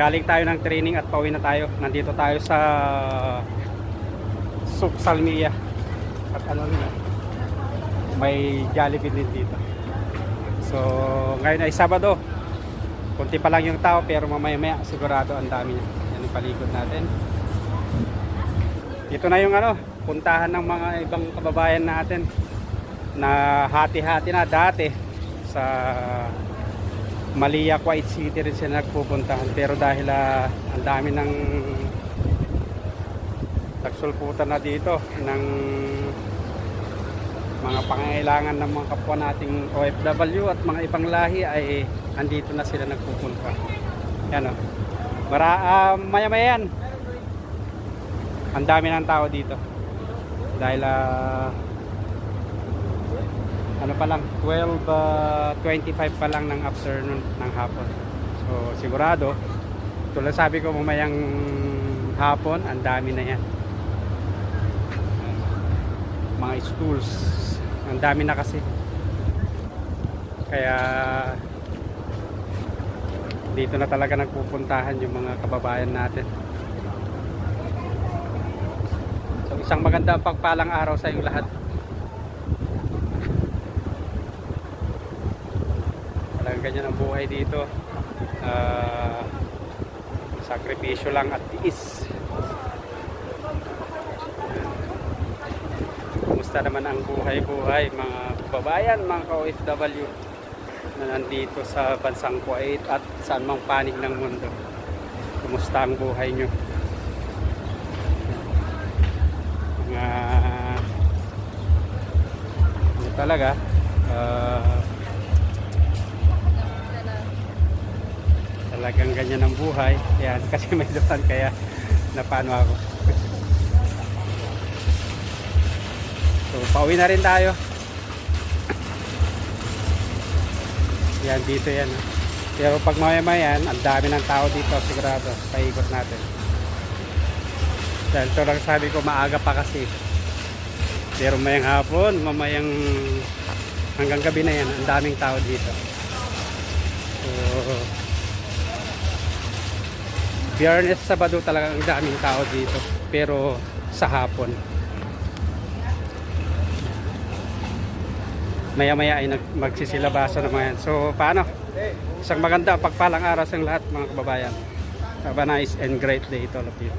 galing tayo ng training at pauwi na tayo. Nandito tayo sa Suk Salmia. At ano rin ah, may Jollibee din dito. So, ngayon ay Sabado. Kunti pa lang yung tao pero mamaya-maya sigurado ang dami niya. Yan yung paligid natin. Ito na yung ano, puntahan ng mga ibang kababayan natin na hati-hati na dati sa Malia, Kuwait City rin sila nagpupuntahan pero dahil ah, ang dami ng nagsulputan na dito ng mga pangangailangan ng mga kapwa nating OFW at mga ibang lahi ay andito na sila nagpupunta. Yan o. Mara, ah, maya-maya yan. Ang dami ng tao dito. Dahil ah, ano pa lang 12 ah, 25 pa lang ng afternoon ng hapon. So sigurado tulad sabi ko mamayang hapon ang dami na yan. Mga schools ang dami na kasi. Kaya dito na talaga nagpupuntahan yung mga kababayan natin. So isang maganda pagpalang araw sa inyo lahat. Ganyan ang buhay dito. Ah, sakripisyo lang at tiis. Kumusta naman ang buhay-buhay mga kababayan, mga ka-OFW na nandito sa bansang Kuwait at saan mang panig ng mundo. Kumusta ang buhay nyo? Mga ano talaga ah, talagang ganyan ang buhay. Yan, kasi may doon kaya napano ako. So, pauwi na rin tayo. Yan, dito yan. ah. Pero pag mamaya yan, ang dami ng tao dito, sigurado. Paikot natin. Dahil ito lang sabi ko, maaga pa kasi. Pero mayang hapon, mamayang hanggang gabi na yan, ang daming tao dito. So, Biyernes, Sabado talaga ang daming tao dito. Pero sa hapon. Maya-maya ay magsisilabasa naman yan. So, paano? Isang maganda pagpalang araw sa lahat mga kababayan. Have a nice and great day to all of you.